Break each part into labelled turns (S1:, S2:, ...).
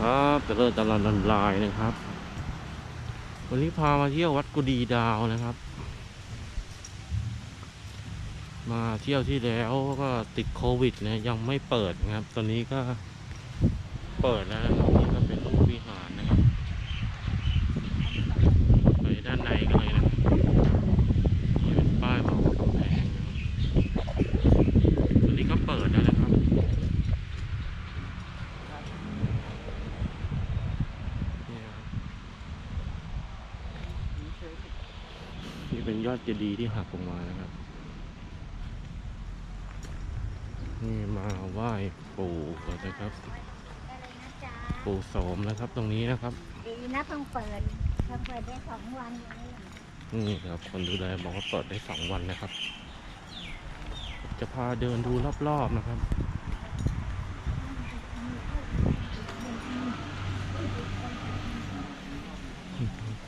S1: ครับเจริญตลาดนันลายนะครับ วันนี้พามาเที่ยววัดกุดีดาวนะครับ มาเที่ยวที่แล้วก็ติดโควิดนะยังไม่เปิดนะครับ ตอนนี้ก็เปิดแล้วนะครับนี่ก็เป็นรูปวิหารนะครับ ไปด้านในกันเลยนะครับนี่เป็นป้ายบอกกำแพงนะครับตอนนี้ก็เปิดแล้วนะครับ นี่ครับนี่ เป็นยอดเจดีย์ที่หักลงมานะครับ นี่มาไหว้ปู่ก่อนนะครับ
S2: อะไรนะจ๊ะ
S1: ปู่โสมนะครับตรงนี้นะครับ
S2: ดีนะเพิ่งเปิดเพิ่งเปิดได้สองวันเอง
S1: นี่ครับคนดูแลบอกว่าเปิดได้สองวันนะครับ จะพาเดินดูรอบๆนะครับ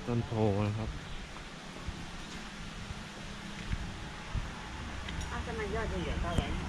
S1: ต้นโพนะครับ
S2: เอาสมัยย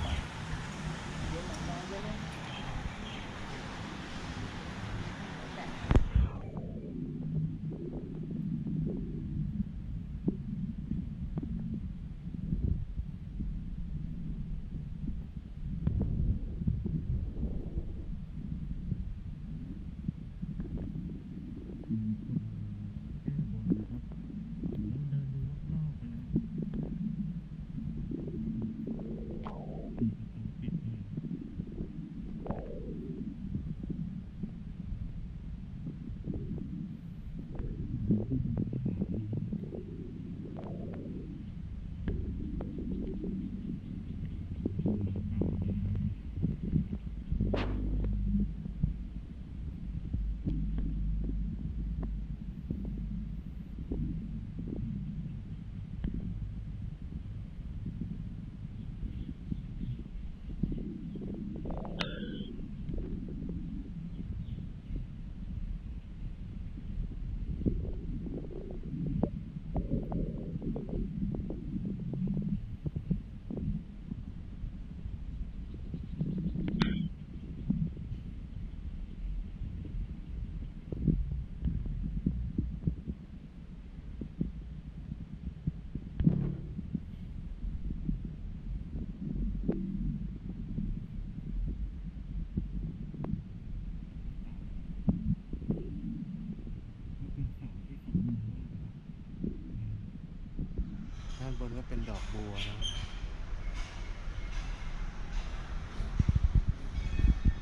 S2: เท่าไหร่
S1: ด้านบนก็เป็นดอกบัวนะครับ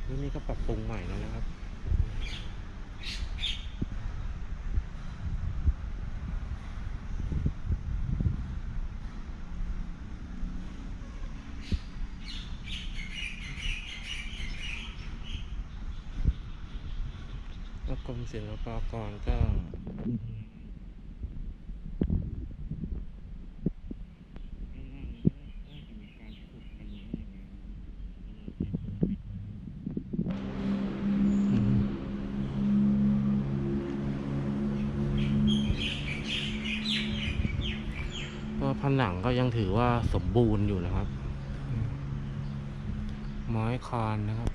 S1: ที่นี่ก็ปรับปรุงใหม่แล้วนะครับกรมศิลปากรก็ ก็ผนังก็ยังถือว่าสมบูรณ์อยู่นะครับ ไม้คานนะครับ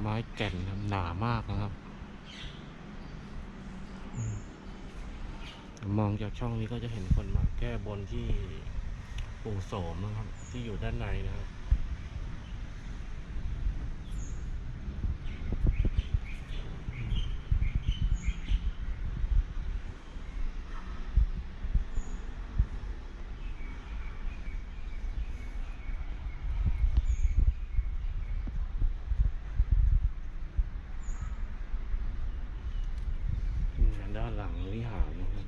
S1: ไม้แก่นครับหนามากนะครับอืมมองจากช่องนี้ก็จะเห็นคนมาแก้บนที่ปู่โสมนะครับ ที่อยู่ด้านในนะครับ นี่ ด้านหลังวิหารนะครับ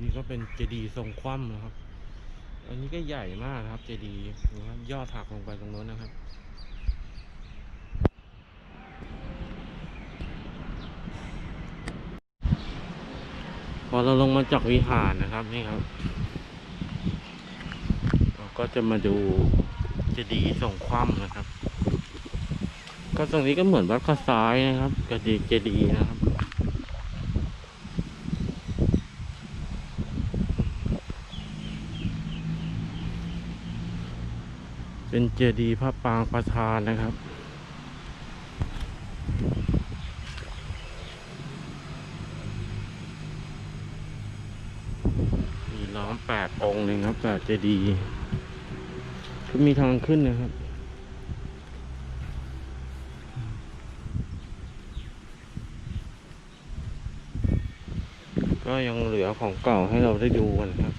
S1: นี่ก็เป็นเจดีย์ทรงคว่ำนะครับ อันนี้ก็ใหญ่มากนะครับ เจดีย์นะครับยอดหักลงไปตรงโน้นนะครับพอเราลงมาจากวิหารนะครับนี่ครับ เราก็จะมาดูเจดีย์ทรงคว่ำนะครับ ก็ตรงนี้ก็เหมือนวัดข้าซ้ายนะครับกระดีเจดีย์นะครับ เป็นเจดีย์พระปางประธานนะครับ มีล้อมแปดองค์เลยครับแต่เจดีย์ก็มีทางขึ้นนะครับก็ยังเหลือของเก่าให้เราได้ดูกันครับ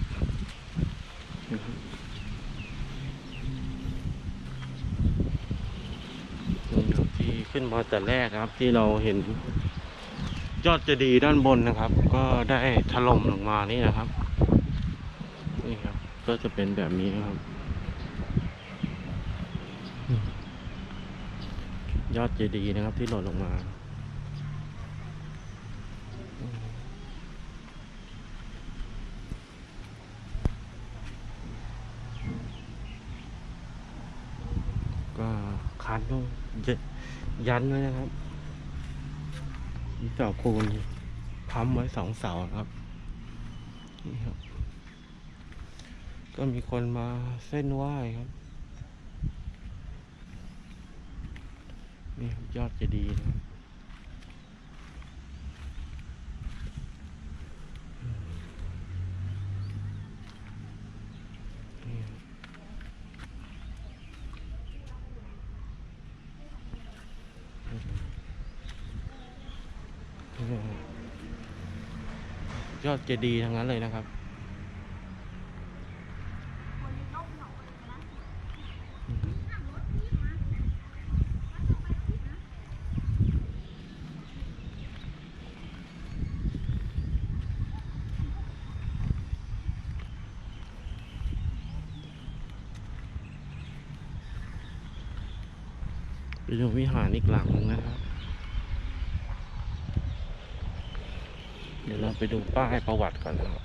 S1: ขึ้นมาแต่แรกครับ ที่เราเห็น ยอดเจดีด้านบนนะครับ ก็ได้ถล่มลงมานี่นะครับ นี่ครับ ก็จะเป็นแบบนี้ครับ ยอดเจดีนะครับที่หล่นลงมาก็คันต้อง ยันไว้นะครับมีเสาคูณพัมไว้สองเสาครับนี่ครับ ก็มีคนมาเส้นไหว้ครับ นี่ยอดจะดีนะครับนี่ครับ ยอดเจดีย์ทั้งนั้นเลยนะครับ ไปดูวิหารอีกหลังนึงนะครับ เดี๋ยวเราไปดูป้ายประวัติก่อนนะครับ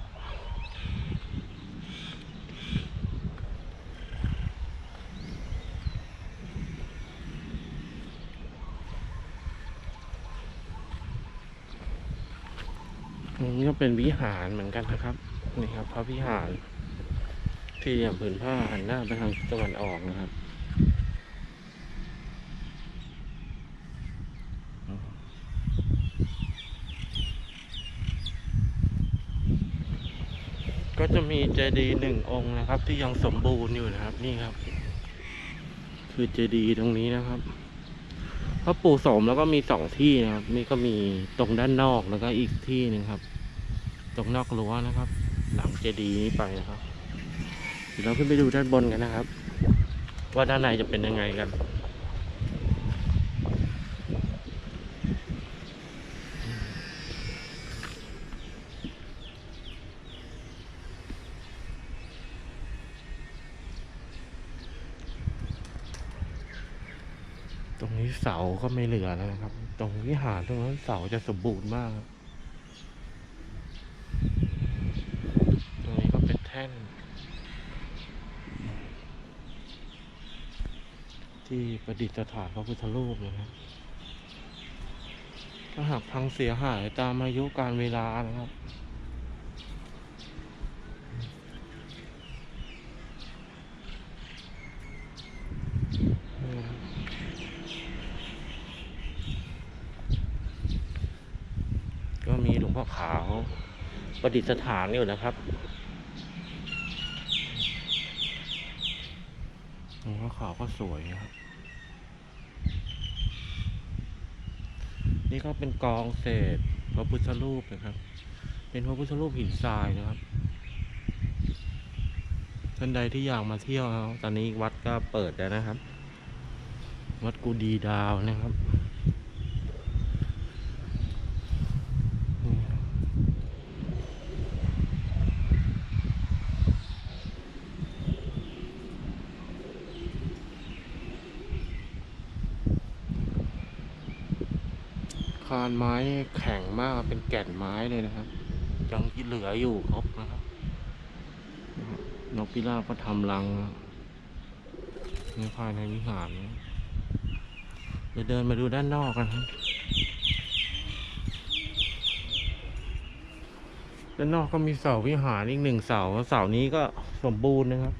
S1: ตรงนี้ก็เป็นวิหารเหมือนกันนะครับ นี่ครับ พระวิหาร ที่เหลี่ยมผืนผ้าหันหน้าไปทางตะวันออกนะครับ ก็ จะมีเจดีย์หนึ่งองค์นะครับ ที่ยังสมบูรณ์อยู่นะครับ นี่ครับ คือเจดีย์ตรงนี้นะครับพระปู่สมแล้วก็มีสองที่นะครับ นี่ก็มีตรงด้านนอกแล้วก็อีกที่หนึ่งครับ ตรงนอกรั้วนะครับ หลังเจดีย์นี้ไปนะครับเดี๋ยวเราขึ้นไปดูด้านบนกันนะครับ ว่าด้านในจะเป็นยังไงกัน รงนี้เสาก็ไม่เหลือแล้วนะครับ ตรงวิหารตรงนั้นเสาจะสมบูรณ์มาก ตรงนี้ก็เป็นแท่น ที่ประดิษฐานพระพุทธรูปนะครับถ้าหากพังเสียหายตามอายุการเวลานะครับ นี่ครับก็มีหลวง พ่อขาว ประดิษฐานอยู่นะครับหลวงพ่อขาวก็สวยนะครับ นี่ก็เป็นกองเศษพระพุทธรูปนะครับ เป็นพระพุทธรูปหินทรายนะครับท่านใดที่อยากมาเที่ยวครับตอนนี้วัดก็เปิดแล้วนะครับ วัดกูดีดาวนะครับานไม้แข็งมากเป็นแก่นไม้เลยนะครับยังเหลืออยู่ครบนะครับนกพิราบก็ทำรังในภายในวิหารนะเดี๋ยวเดินมาดูด้านนอกกันครับด้านนอกก็มีเสาวิหารอีกหนึ่งเสาเสานี้ก็สมบูรณ์นะครับ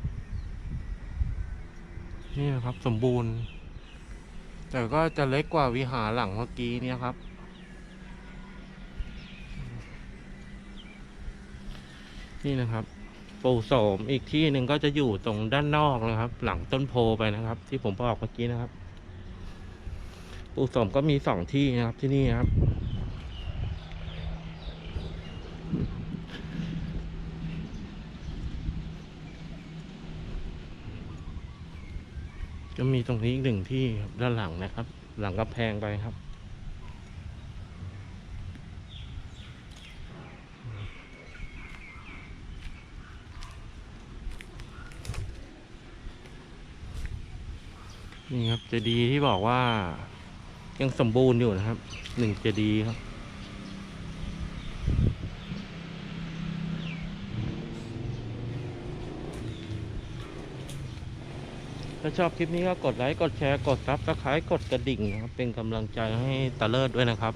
S1: นี่นะครับสมบูรณ์ แต่ก็จะเล็กกว่าวิหารหลังเมื่อกี้เนี่ยครับ นี่นะครับ ปู่โสมอีกที่หนึ่งก็จะอยู่ตรงด้านนอกนะครับ หลังต้นโพไปนะครับ ที่ผมบอกเมื่อกี้นะครับ ปู่โสมก็มีสองที่นะครับที่นี่ครับก็มีตรงนี้อีกหนึ่งที่ครับด้านหลังนะครับ หลังกำแพงไปครับ นี่ครับเจดีที่บอกว่า ยังสมบูรณ์อยู่นะครับหนึ่งเจดีครับถ้าชอบคลิปนี้ก็กดไลค์กดแชร์กดซับสไครต์กดกระดิ่งนะครับ เป็นกำลังใจให้ตาเลิศด้วยนะครับ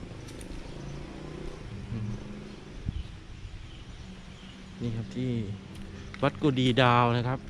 S1: นี่ครับที่วัดกุดีดาวนะครับ